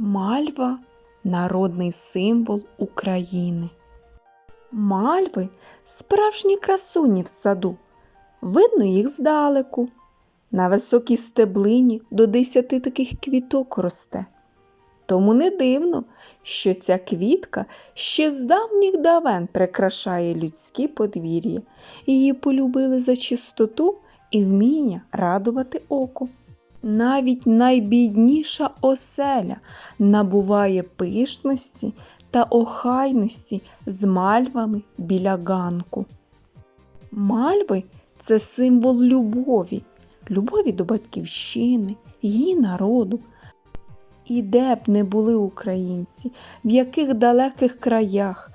Мальва народний символ України. Мальви справжні красуні в саду. Видно їх здалеку. На високій стеблині до десяти таких квіток росте. Тому не дивно, що ця квітка ще з давніх давен прикрашає людські подвір'я. Її полюбили за чистоту і вміння радувати око. Навіть найбідніша оселя набуває пишності та охайності з мальвами біля ганку. Мальви це символ любові, любові до батьківщини, її народу. І де б не були українці, в яких далеких краях,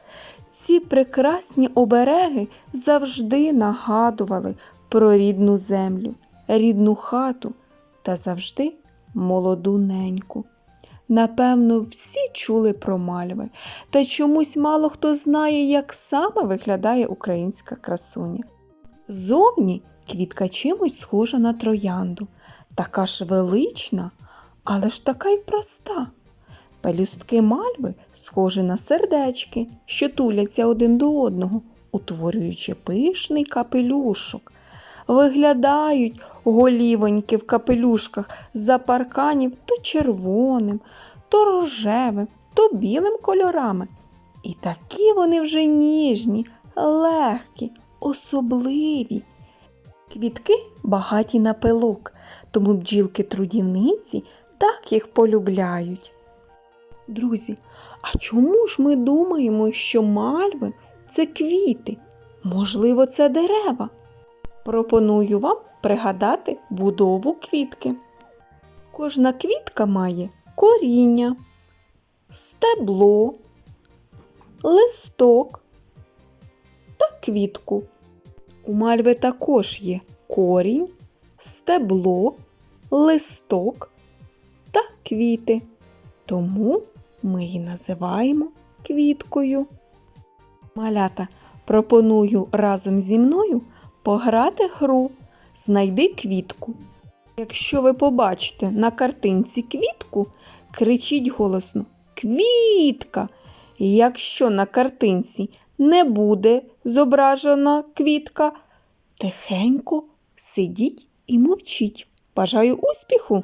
ці прекрасні обереги завжди нагадували про рідну землю, рідну хату та завжди молоду неньку. Напевно, всі чули про мальви, та чомусь мало хто знає, як саме виглядає українська красуня. Зовні квітка чимось схожа на троянду, така ж велична, але ж така й проста. Пелюстки мальви схожі на сердечки, що туляться один до одного, утворюючи пишний капелюшок. Виглядають голівоньки в капелюшках за парканів то червоним, то рожевим, то білим кольорами. І такі вони вже ніжні, легкі, особливі. Квітки багаті на пилок, тому бджілки-трудівниці так їх полюбляють. Друзі, а чому ж ми думаємо, що мальви це квіти? Можливо, це дерева? Пропоную вам пригадати будову квітки. Кожна квітка має коріння, стебло, листок та квітку. У мальви також є корінь, стебло, листок та квіти. Тому ми її називаємо квіткою. Малята, пропоную разом зі мною пограти гру Знайди квітку. Якщо ви побачите на картинці квітку, кричіть голосно Квітка! Якщо на картинці не буде зображена квітка, тихенько сидіть і мовчіть. Бажаю успіху!